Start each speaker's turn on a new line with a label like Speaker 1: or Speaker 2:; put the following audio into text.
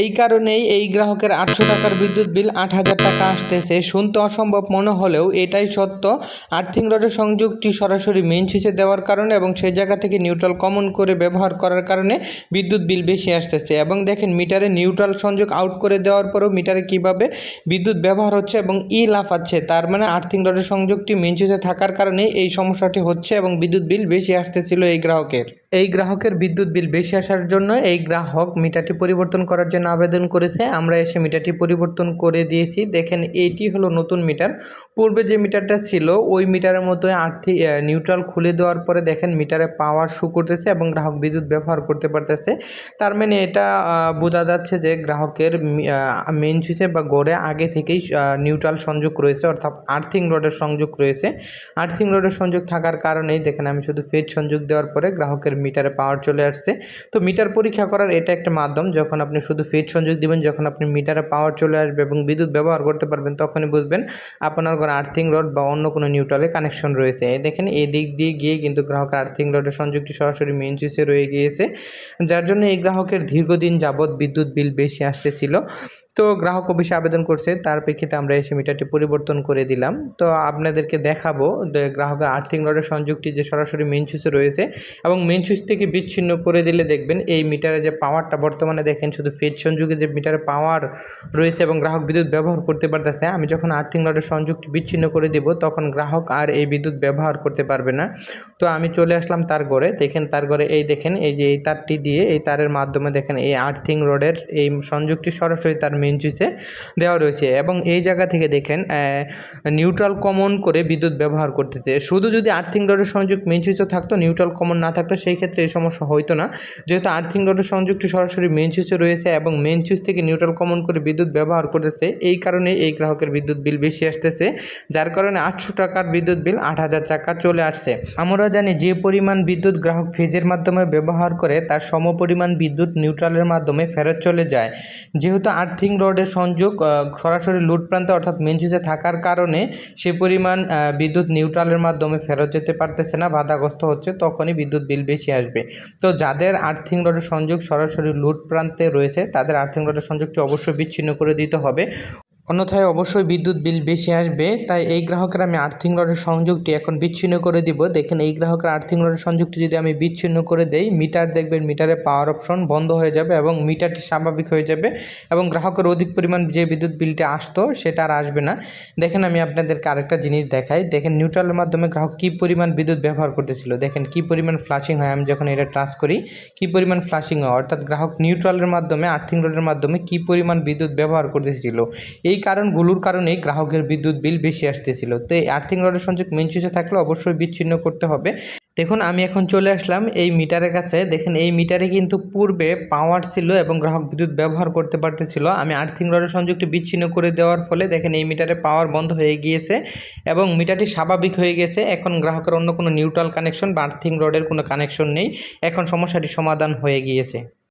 Speaker 1: এই কারণেই এই গ্রাহকের আটশো টাকার বিদ্যুৎ বিল আট হাজার টাকা আসতেছে। শুনতে অসম্ভব মনে হলেও এটাই সত্য। আর্থিং রডের সংযোগটি সরাসরি মেন সুইচে দেওয়ার কারণে এবং সেই জায়গা থেকে নিউট্রাল কমন করে ব্যবহার করার কারণে বিদ্যুৎ বিল বেশি আসতেছে। এবং দেখেন, মিটারে নিউট্রাল সংযোগ আউট করে দেওয়ার পরেও মিটারে কীভাবে বিদ্যুৎ ব্যবহার হচ্ছে এবং ই লাফাচ্ছে, তার মানে আর্থিং রডের সংযোগটি মেন সুইচে থাকার কারণে এই সমস্যাটি হচ্ছে এবং বিদ্যুৎ বিল বেশি আসতেছিল এই গ্রাহকের। এই গ্রাহকের বিদ্যুৎ বিল বেশি আসার জন্য এই গ্রাহক মিটারটি পরিবর্তন করার জন্য আবেদন করেছে। আমরা এসে মিটারটি পরিবর্তন করে দিয়েছি। দেখেন এইটি হলো নতুন মিটার। পূর্বে যে মিটারটা ছিল, ওই মিটারের মতো আর্থিক নিউট্রাল খুলে দেওয়ার পরে দেখেন, মিটারে পাওয়ার শু করতেছে এবং গ্রাহক বিদ্যুৎ ব্যবহার করতে পারতেছে। তার মানে এটা বোঝা যাচ্ছে যে গ্রাহকের মেন সুইচে বা গড়ে আগে থেকেই নিউট্রাল সংযোগ রয়েছে, অর্থাৎ আর্থিং রোডের সংযোগ রয়েছে। আর্থিং রোডের সংযোগ থাকার কারণেই দেখেন, আমি শুধু ফেজ সংযোগ দেওয়ার পরে গ্রাহকের মিটারে পাওয়ার চলে আসছে। তো মিটার পরীক্ষা করার এটা একটা মাধ্যম, যখন আপনি শুধু ফেজ সংযোগ দিবেন, যখন আপনি মিটারে পাওয়ার চলে আসবে এবং বিদ্যুৎ ব্যবহার করতে পারবেন, তখনই বুঝবেন আপনার ঘরে আর্থিং রড বা অন্য কোনো নিউট্রালে কানেকশন রয়েছে। দেখেন, এই দিক দিয়ে গিয়ে কিন্তু গ্রাহকের আর্থিং রডের সংযোগটি সরাসরি মেন সুইচে রয়ে গিয়েছে। যার জন্য এই গ্রাহকের দীর্ঘদিন যাবৎ বিদ্যুৎ বিল বেশি আসতেছিল। তো গ্রাহক অফিসে আবেদন করছে, তার প্রেক্ষিতে আমরা এসে মিটারটি পরিবর্তন করে দিলাম। তো আপনাদেরকে দেখাবো গ্রাহকের আর্থিং রডের সংযোগটি যে সরাসরি মেন সুইচে রয়েছে এবং মেন সুইচ থেকে বিচ্ছিন্ন করে দিলে দেখবেন এই মিটারে যে পাওয়ারটা বর্তমানে দেখেন, শুধু ফেজ সংযোগে যে মিটারে পাওয়ার রয়েছে এবং গ্রাহক বিদ্যুৎ ব্যবহার করতে পারতেছে, আমি যখন আর্থিং রডের সংযোগটি বিচ্ছিন্ন করে দেব, তখন গ্রাহক আর এই বিদ্যুৎ ব্যবহার করতে পারবে না। তো আমি চলে আসলাম তার ঘরে, দেখেন তার ঘরে এই দেখেন, এই যে এই তারটি দিয়ে এই তারের মাধ্যমে দেখেন এই আর্থিং রডের এই সংযোগটি সরাসরি তার মেন সুইচে দেওয়া রয়েছে এবং এই জায়গা থেকে দেখেন নিউট্রাল কমন করে বিদ্যুৎ ব্যবহার করতেছে। শুধু যদি আর্থিং রডের সংযোগ মেন সুইচে থাকতো নিউট্রাল কমন না থাকতো, সেই ক্ষেত্রে এই সমস্যা হইতো না। যেহেতু আর্থিং রডের সংযোগটি সরাসরি মেন সুইচে রয়েছে এবং মেন সুইচ থেকে নিউট্রাল কমন করে বিদ্যুৎ ব্যবহার করতেছে, এই কারণে এই গ্রাহকের বিদ্যুৎ বিল বেশি আসতেছে, যার কারণে আটশো টাকার বিদ্যুৎ বিল আট হাজার টাকা চলে আসছে। আমরা জানি যে পরিমাণ বিদ্যুৎ গ্রাহক ফ্রিজের মাধ্যমে ব্যবহার করে, তার সমপরিমাণ বিদ্যুৎ নিউট্রালের মাধ্যমে ফেরত চলে যায়। যেহেতু আর্থিং রডের সংযোগ সরাসরি লুট প্রান্তে অর্থাৎ মেন সুইচে থাকার কারণে সে পরিমাণ বিদ্যুৎ নিউট্রালের মাধ্যমে ফেরত যেতে পারতেছে না, বাধাগ্রস্ত হচ্ছে, তখনই বিদ্যুৎ বিল বেশি আসবে। তো যাদের আর্থিং রডের সংযোগ সরাসরি লুট প্রান্তে রয়েছে, তাদের আর্থিং রডের সংযোগটি অবশ্যই বিচ্ছিন্ন করে দিতে হবে। অন্যথায় অবশ্যই বিদ্যুৎ বিল বেশি আসবে, তাই এই গ্রাহকের আমি আর্থিং রডের সংযোগটি এখন বিচ্ছিন্ন করে দিব। দেখেন, এই গ্রাহকের আর্থিং রডের সংযোগটি যদি আমি বিচ্ছিন্ন করে দেই, মিটার দেখবেন মিটারে পাওয়ার অপশন বন্ধ হয়ে যাবে এবং মিটারটি স্বাভাবিক হয়ে যাবে এবং গ্রাহকের অধিক পরিমাণ যে বিদ্যুৎ বিলটি আসতো সেটা আর আসবে না। দেখেন, আমি আপনাদেরকে আরেকটা জিনিস দেখাই। দেখেন নিউট্রালের মাধ্যমে গ্রাহক কী পরিমাণ বিদ্যুৎ ব্যবহার করতেছিল? দেখেন, কী পরিমাণ ফ্লাশিং হয়? আমি যখন এটা ট্রাস করি, কী পরিমাণ ফ্লাশিং হয়? অর্থাৎ গ্রাহক নিউট্রালের মাধ্যমে আর্থিং রডের মাধ্যমে কী পরিমাণ বিদ্যুৎ ব্যবহার করতেছিল? এই কারণগুলোর কারণেই গ্রাহকের বিদ্যুৎ বিল বেশি আসতেছিল। তো এই আর্থিং রডের সংযোগ মেন সুইচে থাকলে অবশ্যই বিচ্ছিন্ন করতে হবে। দেখুন, আমি এখন চলে আসলাম এই মিটারের কাছে। দেখেন, এই মিটারে কিন্তু পূর্বে পাওয়ার ছিল এবং গ্রাহক বিদ্যুৎ ব্যবহার করতে পারতেছিল। আমি আর্থিং রডের সংযোগটি বিচ্ছিন্ন করে দেওয়ার ফলে দেখেন, এই মিটারে পাওয়ার বন্ধ হয়ে গিয়েছে এবং মিটারটি স্বাভাবিক হয়ে গেছে। এখন গ্রাহকের অন্য কোনো নিউট্রাল কানেকশন বা আর্থিং রডের কোনো কানেকশন নেই। এখন সমস্যাটি সমাধান হয়ে গিয়েছে।